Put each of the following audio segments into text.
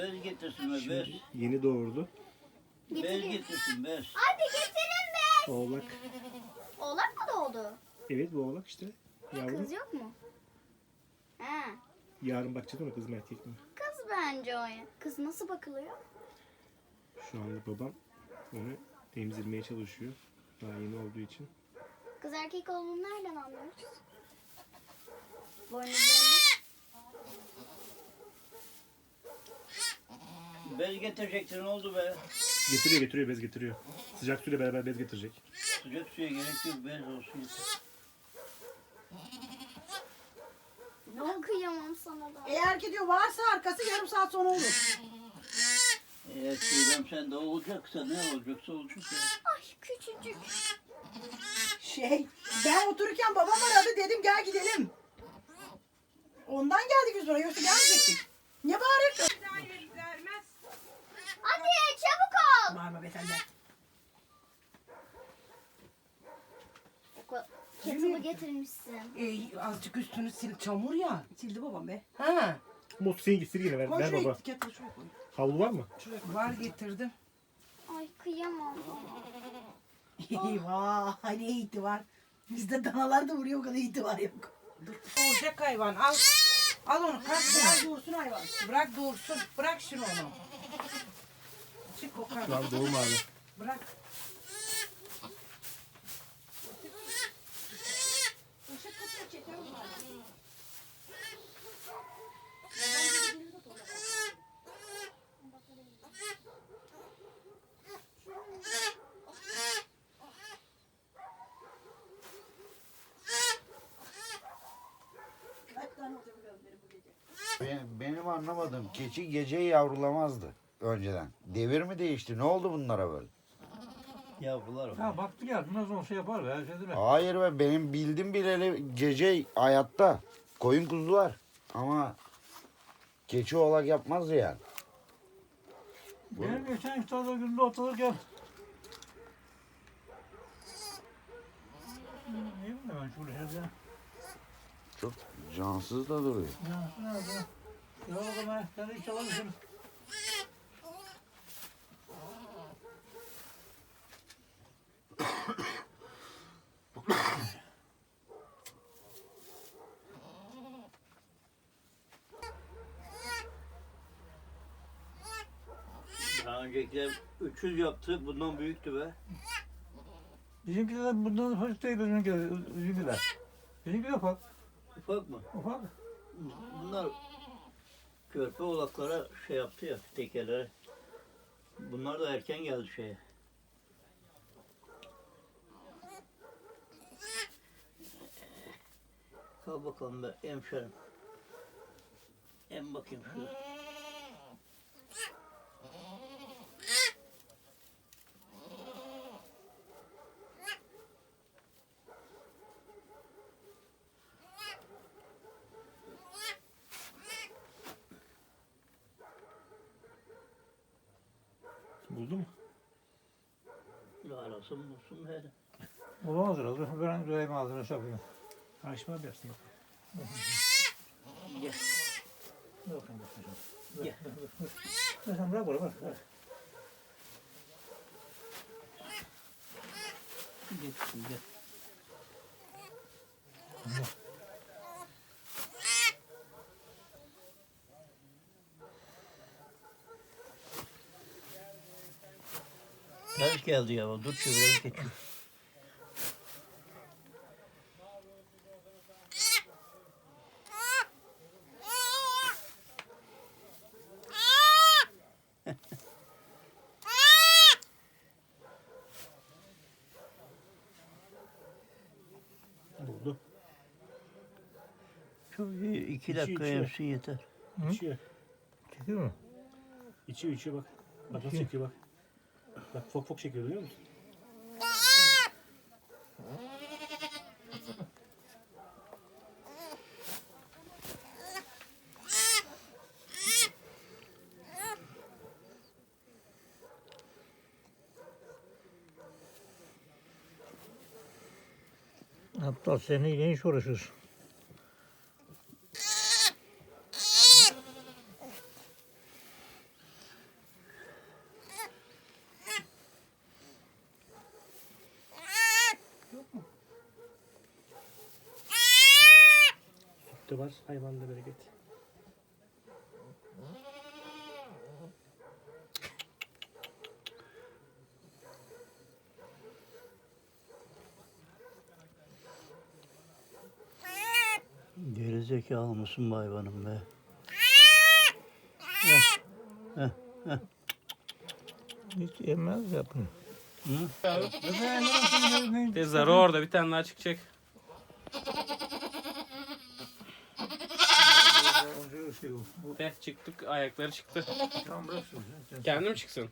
Bez getirsin be bez. Yeni doğurdu. Bez getirsin bez. Hadi getirin be. Oğlak. Oğlak mı doğdu? Evet bu oğlak işte. Yavrum. Kız yok mu? He. Yarın bakacağız ama kız mı erkek mi? Kız bence o ya. Kız nasıl bakılıyor? Şu anda babam onu emzirmeye çalışıyor. Daha yeni olduğu için. Kız erkek olduğunu nereden anlıyoruz? Boynuzlarında. Bez getirecektin ne oldu be? Getiriyor getiriyor bez getiriyor. Sıcak suyla beraber bez getirecek. Sıcak suya gerek yok bez olsun yeter. Ne kıyamam sana da. Eğer ki diyor varsa arkası yarım saat sonra olur. Eğer Çiğdem sen de olacaksa ne olacaksa olacak ya. Ay küçücük. Şey ben otururken babam aradı dedim gel gidelim. Ondan geldik biz buraya yoksa gelmeyecektik. Ne bağırıyorsun? Hadi çabuk ol. Bağırma be sen de. Kettle'ı getirmişsin. Ee, azıcık üstünü sil çamur ya. Sildi babam be. Ha, Mut sil sil yine ver, Koy ver şuraya baba. kettle şuraya koy. Havlu var mı? var getirdim. Ay kıyamam. Eyvah ne eğiti var. Bizde danalar da vuruyor o kadar eğiti var yok. Olacak hayvan al. Al onu kalk bırak. dursun hayvan. Bırak doğursun. Bırak şimdi onu. Kokar. Şu an doğum abi. Bırak. Benim anlamadığım keçi gece yavrulamazdı önceden. Devir mi değişti? Ne oldu bunlara böyle? Yavrular var. Ha baktı geldi nasıl olsa yapar be. Şey mi? Hayır be benim bildim bileli gece hayatta koyun kuzular. Ama keçi oğlak yapmazdı yani. Benim geçen iftarda günde otururken Ne bileyim ben şurada herhalde. Çok cansız da duruyor. Ya nerede? Ya o zaman sen hiç alamıyorsun. Daha öncekiler 300 yaptı bundan büyüktü be. Bizimkiler bundan hoş değil bizimkiler. Bizimkiler. Bizimkiler ufak. Ufak mı? Ufak. Bunlar körpe oğlaklara şey yaptı ya tekerlere. Bunlar da erken geldi şeye. Kal bakalım be hemşerim. Em bakayım şurada. Buldu mu? Arasın bulsun her. Bulamaz herhalde. Ben Züleyman ağzına şey yapayım. Haşim abi yapsın. Gel. Bakın bakın. Gel. Sen bırak bırak. bırak. Gel. Gel. Ters geldi ya. Dur çevirelim geçiyor. Buldu. Çok iyi. iki dakika içiyor. hepsi yeter. İçiyor. Çekiyor mu? İçiyor içiyor bak. Bak nasıl çekiyor bak. Bak fok fok çekiyor görüyor musun? Aptal seninle iş uğraşıyorsun? Süt de var. Hayvanda bereket. Gerizekalı mısın bu hayvanım be? Hiç yemez ya bunu. De zarı orada bir tane daha çıkacak. Şey, bu De çıktık ayakları çıktı. tam bıraksın. Kendim çıksın.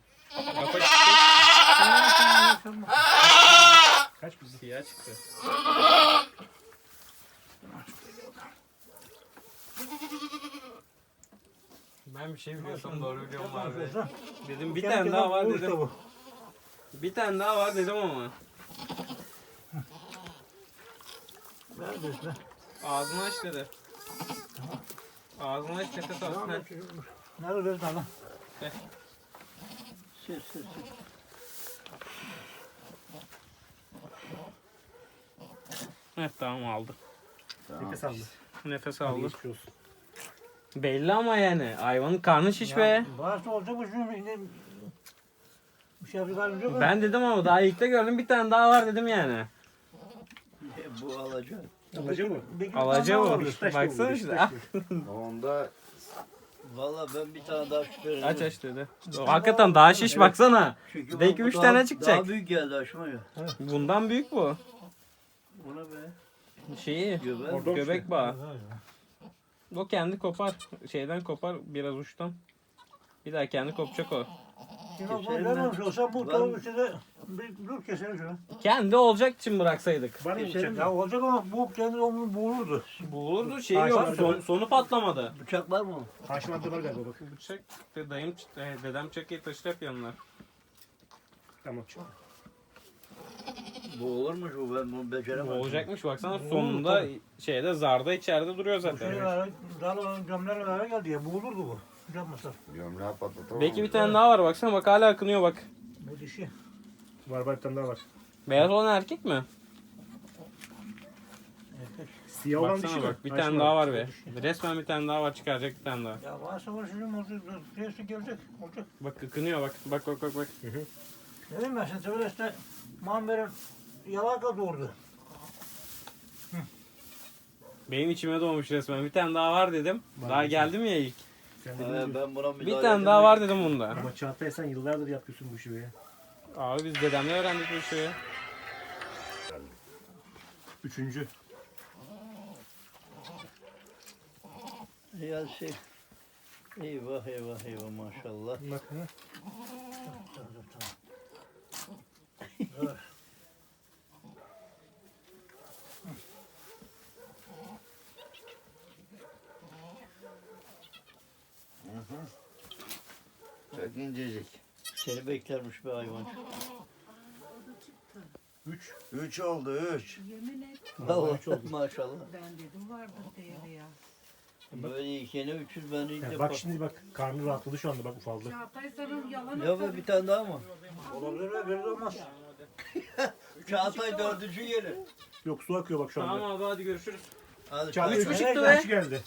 Kafa çıktı. Kaç bizi? Siyah çıktı. Ben bir şey biliyorsam doğru biliyorum abi. Dedim bir tane daha var dedim. Bu. Bir tane daha var dedim ama. Neredesin? Ağzını aç dedi. Ağzını aç nefes al. Tamam. Heh. Neredesin ana? Sür sür sür. Evet tamam aldı. Nefes aldı. Nefes Hadi aldı. geçmiş olsun. Belli ama yani. Hayvanın karnı şiş be. Varsa olacak bu şimdi. yine Bir şey yapacak mı? Ben dedim ama daha ilk de gördüm bir tane daha var dedim yani. E, Bu alacak. Alıcı mı? Alaca. Beşiktaş Baksana işte. Onda Valla ben bir tane daha şüpheleniyorum. Aç aç dedi. Hakikaten daha şiş baksana. Çünkü Belki bak bu üç daha- tane çıkacak. Daha büyük geldi aşma ya. Bundan büyük bu. Bu ne be? Şeyi. Göbek. Göbek bağı. O kendi kopar. Şeyden kopar biraz uçtan. Bir daha kendi kopacak o. Şimdi bak bu Ben- tavuğun içinde bir dur keselim şunu. Kendi olacak için bıraksaydık. Mı Geçelim bıçak? Ya olacak ama bu kendi onu boğulurdu. Bulurdu şey yok. Son, sonu patlamadı. Bıçak var mı? Haşlandı var galiba bak. Bıçak de dayım e, dedem çekiyi taşır hep yanına. Tamam. Bu olurmuş bu ben bunu beceremem. Bu olacakmış baksana sonunda şeyde zarda içeride duruyor zaten. var, dal gömler beraber geldi ya boğulurdu bu. Hocam mısır. gömleği patlatamam. Belki bir tane daha var baksana bak hala akınıyor bak. Bu dişi. Var var bir tane daha var. Beyaz olan erkek mi? Erkek. Siyah olan dişi Baksana mi? bak bir tane daha var be. Resmen bir tane daha var çıkaracak bir tane daha. Ya varsa var şimdi olacak. Gerisi gelecek. Olacak. Bak akınıyor bak. Bak bak bak bak. Dedim ben sen söyle işte Muammer'in yalaka doğurdu. Benim içime doğmuş resmen. Bir tane daha var dedim. Daha geldim ya ilk. Sen He, dedin ben buna müdahale Bir tane daha edemem. var dedim bunda. Ama Çağatay sen yıllardır yapıyorsun bu işi be. Abi biz dedemle öğrendik bu işi. Üçüncü. Ya şey. Eyvah eyvah eyvah maşallah. Bak ha. Çok incecik. Seni beklermiş bir hayvan. Üç. Üç oldu üç. Yemin et Vallahi maşallah. ben dedim vardır değeri ya. Böyle ikene 300 ben Ha, defa. bak şimdi bak karnı rahatladı şu anda bak ufaldı. Çağatay sana yalan Ya be bir tane daha mı? Olabilir mi? Belli olmaz. Çağatay dördüncü yeri. Yok su akıyor bak şu anda. Tamam abi hadi görüşürüz. Hadi Çağatay Üç üç çıktı be? Geldi.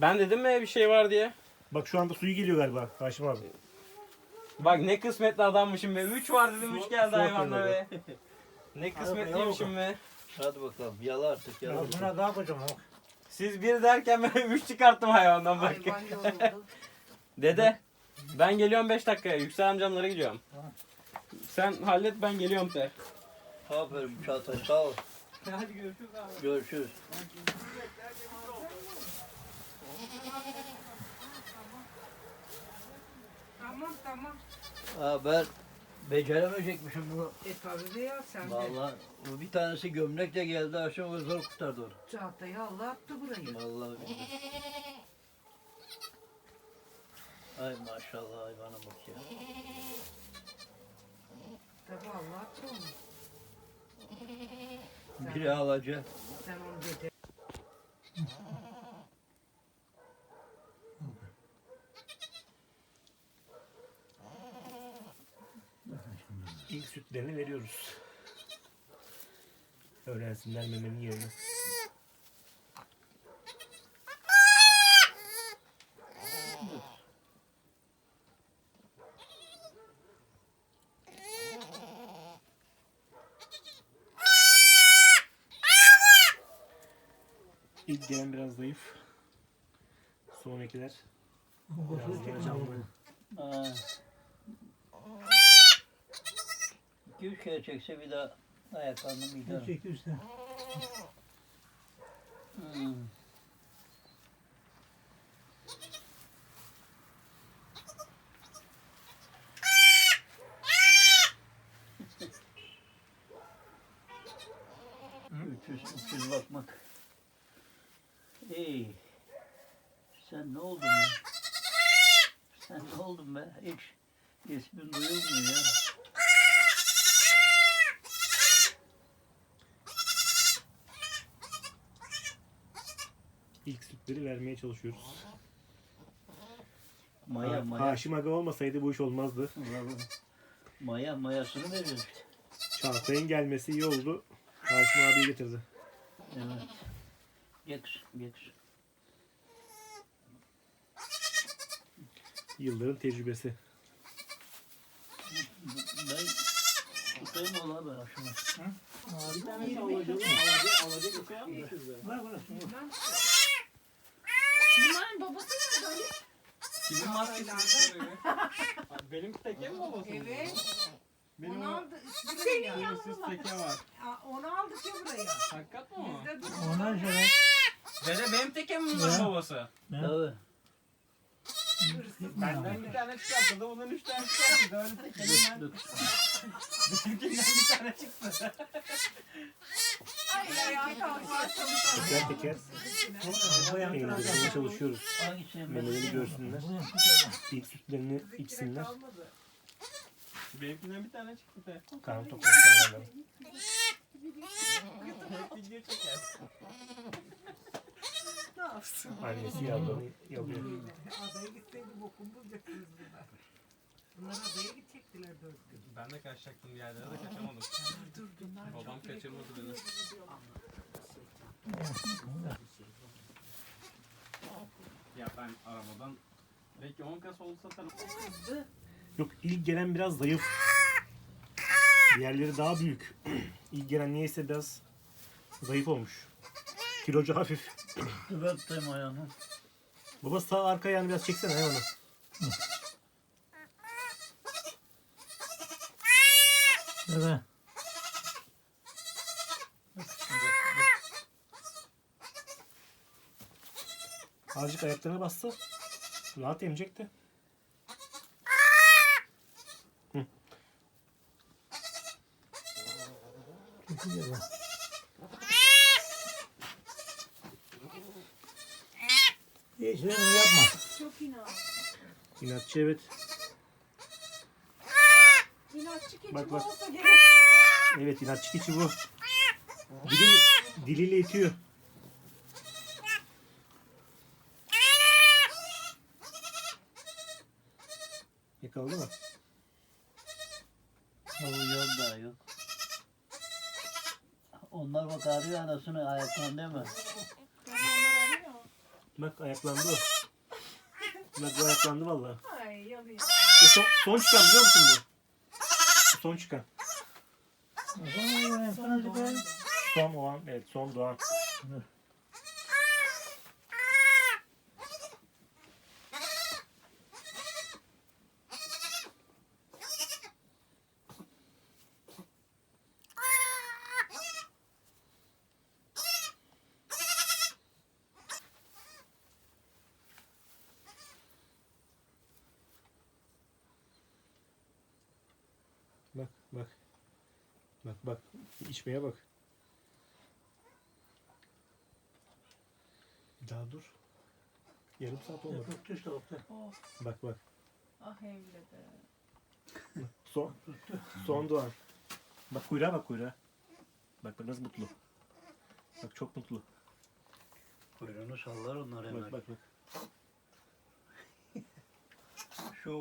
Ben dedim mi bir şey var diye. Bak şu anda suyu geliyor galiba Haşim abi. Bak ne kısmetli adammışım be. 3 var dedim 3 geldi akıyor be. Ne kısmetliymişim be. Hadi bakalım yala artık Ya yala. buna daha kocaman bak. Siz bir derken ben 3 çıkarttım hayvandan bak. Dede ben geliyorum 5 dakikaya. Yüksel amcamlara gidiyorum. Sen hallet ben geliyorum de. Aferin Çağatay sağ ol. Hadi görüşürüz abi. Görüşürüz. Tamam tamam. Ha ben beceremeyecekmişim bunu. E tabii de ya sen de. Vallahi bu bir tanesi gömlekle geldi aşağı o zor kurtardı onu. Çağatay'ı Allah attı burayı. Vallahi billahi. Ay maşallah hayvana bak ya. Tabii Allah attı onu. Biri alacak. Sen onu dede. yapıyoruz. Öğrensinler memenin yerini. İlk gelen biraz zayıf. Sonrakiler biraz daha... İki üç kere çekse bir daha ayaklarını bir Çek üstte. Hmm. Üçüz, üçüz bakmak. Ey, sen ne oldun be? Sen ne oldun be? Hiç ismin duyulmuyor ya. İlk sütleri vermeye çalışıyoruz. Maya, Ha- maya. Haşim Aga olmasaydı bu iş olmazdı. Maya, mayasını veriyoruz. Çağatay'ın gelmesi iyi oldu. Haşim abi getirdi. Evet. Geç, geç. Yılların tecrübesi. Ben tutayım ola be aşağı. Bir tane alacak, alacak, alacak be. Var var. Bunların babası nerede Ali? Kimin maskesi Benim tekem babası. Evet. Benim Onu aldı. Senin yanına siz bak. teke var. Aa, Onu aldık ya buraya. Hakikat mi o? Bizde dur. Ondan sonra Dede benim tekem bunların Ya. babası. Tabii. Benden bir tane çıkarttı da bundan üç tane çıkarttı. Öyle tekelim ben. Dur. Bizimkinden bir tane çıktı. Teker teker eğlendirmeye çalışıyoruz. Memelerini görsünler. İlk sütlerini içsinler. Benimkinden bir tane çıktı de. Karnı toplasın. Hep video çeker. Ne yapsın? Annesi yavrularını yalıyor. Adaya gitseydi bokum bulacaktınız bunlar. Bunlar adaya gidecektiler dört gün. Ben de kaçacaktım bir yerlere de kaçamadım. Dur bunlar Babam kaçırmadı beni. Ya ben arabadan belki 10 kas olsa tanım. kızdı. Yok ilk gelen biraz zayıf. Diğerleri daha büyük. İlk gelen niyeyse biraz zayıf olmuş. Kilocu hafif. Dur ben tutayım ayağını. Baba sağ arka ayağını biraz çeksene hayvanı. Evet. Azıcık ayaklarına bassa rahat emecekti. Hiç sen onu yapma. Çok inat. İnatçı evet. İnatçı keçi Bak, bak. olsa gerek. Evet inatçı keçi bu. Dili, diliyle itiyor. Yakaladı mı? Yok daha yok. Onlar bak arıyor anasını ayaktan değil mi? Bak ayaklandı o. Bak bu ayaklandı vallahi. Ay yanıyor. O son, son çıkan biliyor musun bu? Bu son çıkan. O zaman yani sana çıkar. Son o an, evet son doğan. Bak bak. Bak bak. İçmeye bak. Daha dur. Yarım saat olmadı. Tuttu işte orta. Bak bak. Ah evladı. Son. Son doğan. Bak kuyruğa bak kuyruğa. Bak bak nasıl mutlu. Bak çok mutlu. Kuyruğunu sallar onlar hemen. Bak bak bak.